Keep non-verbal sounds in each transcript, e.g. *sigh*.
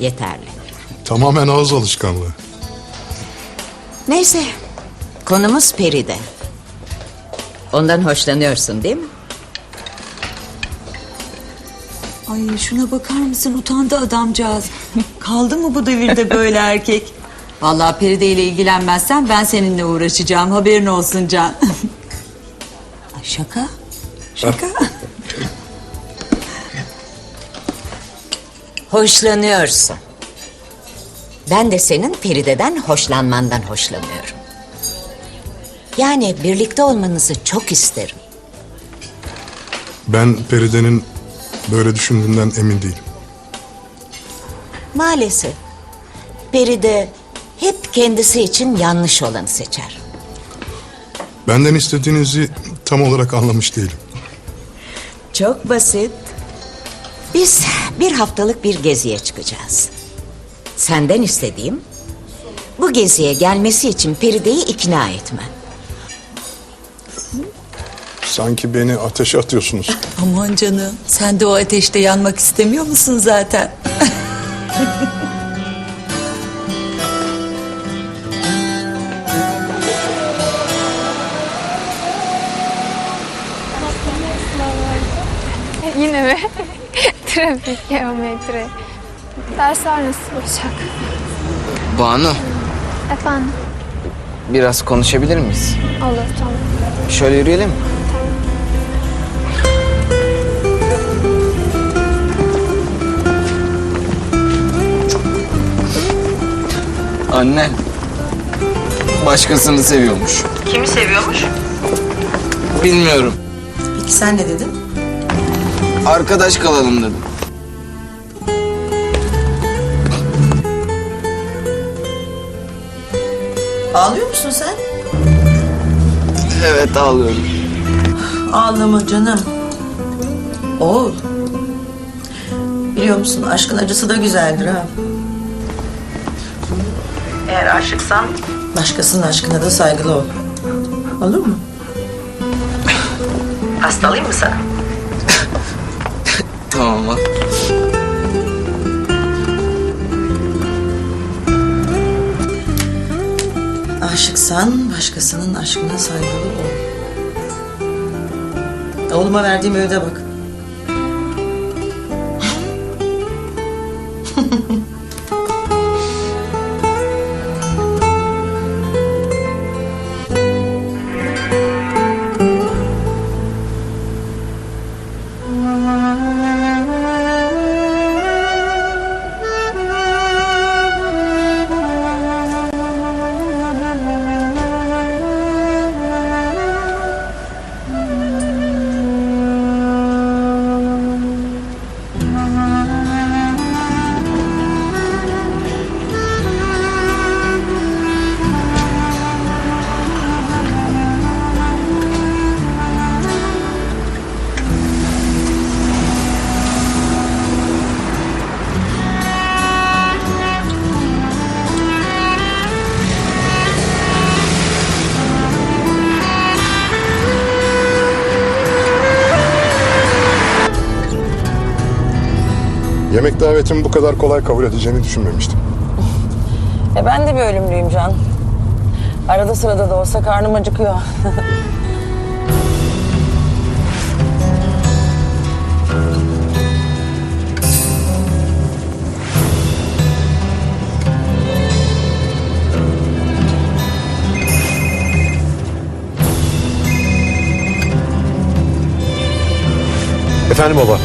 Yeterli. Tamamen ağız alışkanlığı. Neyse. Konumuz Peride. Ondan hoşlanıyorsun değil mi? Ay şuna bakar mısın utandı adamcağız. Kaldı mı bu devirde böyle *laughs* erkek? Vallahi Peride ile ilgilenmezsen ben seninle uğraşacağım haberin olsun Can. Ay şaka. Şaka. Hoşlanıyorsun. Ben de senin Feride'den hoşlanmandan hoşlanıyorum. Yani birlikte olmanızı çok isterim. Ben Peride'nin böyle düşündüğünden emin değilim. Maalesef. Feride hep kendisi için yanlış olanı seçer. Benden istediğinizi tam olarak anlamış değilim. Çok basit. Biz bir haftalık bir geziye çıkacağız. Senden istediğim bu geziye gelmesi için Feride'yi ikna etmen. Sanki beni ateşe atıyorsunuz. Aman canım sen de o ateşte yanmak istemiyor musun zaten? *laughs* Trafik, geometri. Dersler nasıl olacak? Banu, Efendim? biraz konuşabilir miyiz? Olur, tamam. Şöyle yürüyelim? Annen başkasını seviyormuş. Kimi seviyormuş? Bilmiyorum. Peki sen ne dedin? Arkadaş kalalım dedim. Ağlıyor musun sen? Evet ağlıyorum. Ağlama canım. Oğul. Biliyor musun aşkın acısı da güzeldir ha. Eğer aşıksan başkasının aşkına da saygılı ol. Olur mu? Hastalayayım mı sana? Tamam bak. Aşıksan başkasının aşkına saygılı ol. Oğluma verdiğim öğüde bak. *laughs* Yemek davetimi bu kadar kolay kabul edeceğini düşünmemiştim. *laughs* E ben de bir ölümlüyüm Can. Arada sırada da olsa karnım acıkıyor. Efendim baba.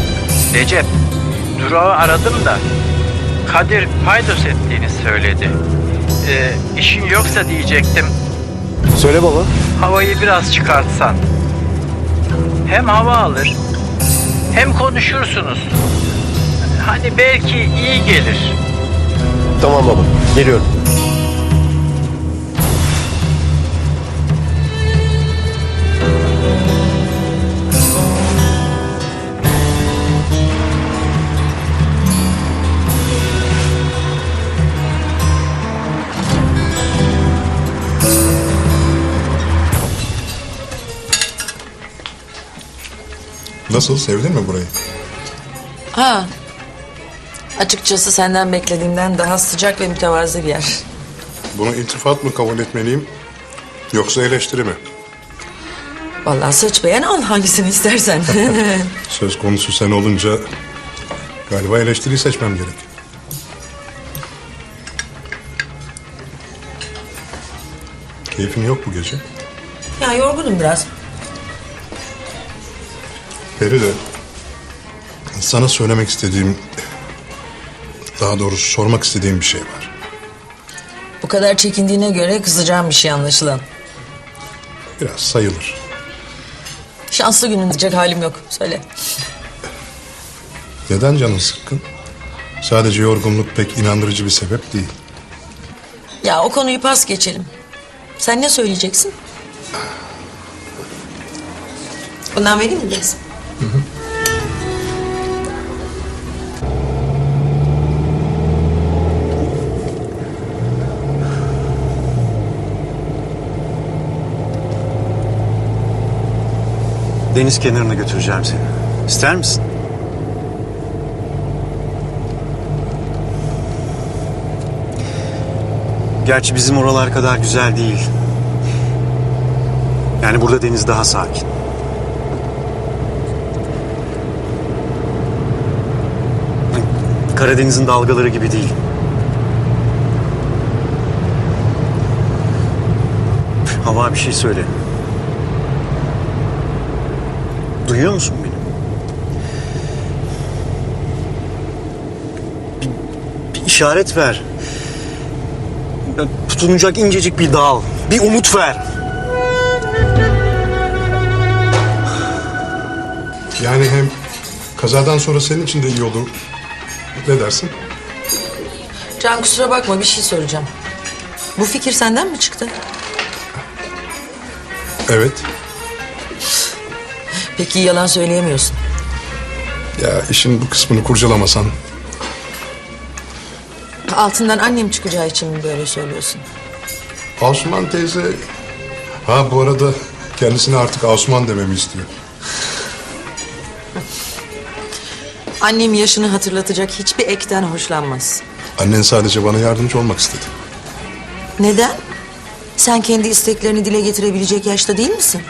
Recep, Durağı aradım da Kadir paydos ettiğini söyledi. Ee, işin yoksa diyecektim Söyle baba. havayı biraz çıkartsan. Hem hava alır hem konuşursunuz. Hani belki iyi gelir. Tamam baba. Geliyorum. Nasıl sevdin mi burayı? Ha. Açıkçası senden beklediğimden daha sıcak ve mütevazı bir yer. Bunu iltifat mı kabul etmeliyim yoksa eleştiri mi? Vallahi seç beğen al hangisini istersen. *laughs* Söz konusu sen olunca galiba eleştiriyi seçmem gerek. Keyfin yok bu gece. ya yorgunum biraz. Feride, sana söylemek istediğim, daha doğrusu sormak istediğim bir şey var. Bu kadar çekindiğine göre kızacağım bir şey anlaşılan. Biraz sayılır. Şanslı günün diyecek halim yok. Söyle. Neden canın sıkkın? Sadece yorgunluk pek inandırıcı bir sebep değil. Ya o konuyu pas geçelim. Sen ne söyleyeceksin? Bundan vereyim mi biraz? Deniz kenarına götüreceğim seni. İster misin? Gerçi bizim oralar kadar güzel değil. Yani burada deniz daha sakin. Karadeniz'in dalgaları gibi değil. Hava bir şey söyle. Duyuyor musun beni? Bir, bir işaret ver. Tutunacak incecik bir dal. Bir umut ver. Yani hem kazadan sonra senin için de iyi olur. Ne dersin? Can kusura bakma bir şey soracağım. Bu fikir senden mi çıktı? Evet. Peki yalan söyleyemiyorsun. Ya işin bu kısmını kurcalamasan. Altından annem çıkacağı için mi böyle söylüyorsun? Asuman teyze... Ha bu arada kendisine artık Asuman dememi istiyor. Annem yaşını hatırlatacak hiçbir ekten hoşlanmaz. Annen sadece bana yardımcı olmak istedi. Neden? Sen kendi isteklerini dile getirebilecek yaşta değil misin?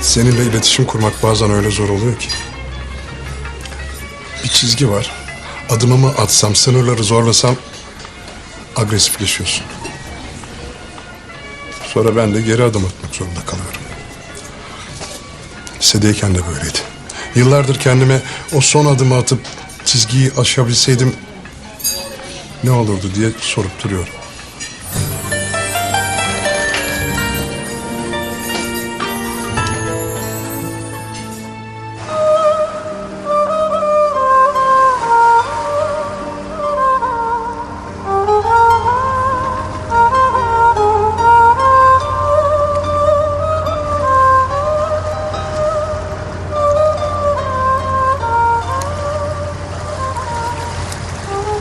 Seninle iletişim kurmak bazen öyle zor oluyor ki. Bir çizgi var. Adımımı atsam, sınırları zorlasam agresifleşiyorsun. Sonra ben de geri adım atmak zorunda kalıyorum. Lisedeyken de böyleydi. Yıllardır kendime o son adımı atıp çizgiyi aşabilseydim ne olurdu diye sorup duruyorum.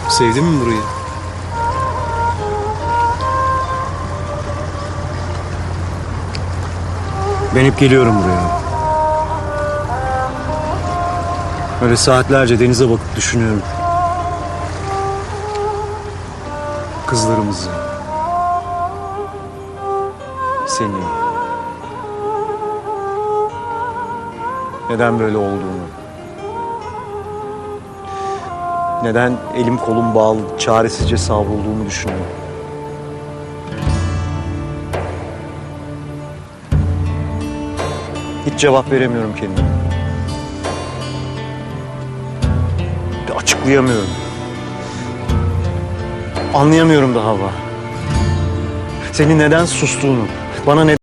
Sevdin mi burayı? Ben hep geliyorum buraya. Öyle saatlerce denize bakıp düşünüyorum. Kızlarımızı. Seni. Neden böyle olduğunu. Neden elim kolum bağlı, çaresizce savrulduğumu düşünüyorum. Hiç cevap veremiyorum kendime. Bir Açıklayamıyorum. Anlayamıyorum da hava. Senin neden sustuğunu, bana neden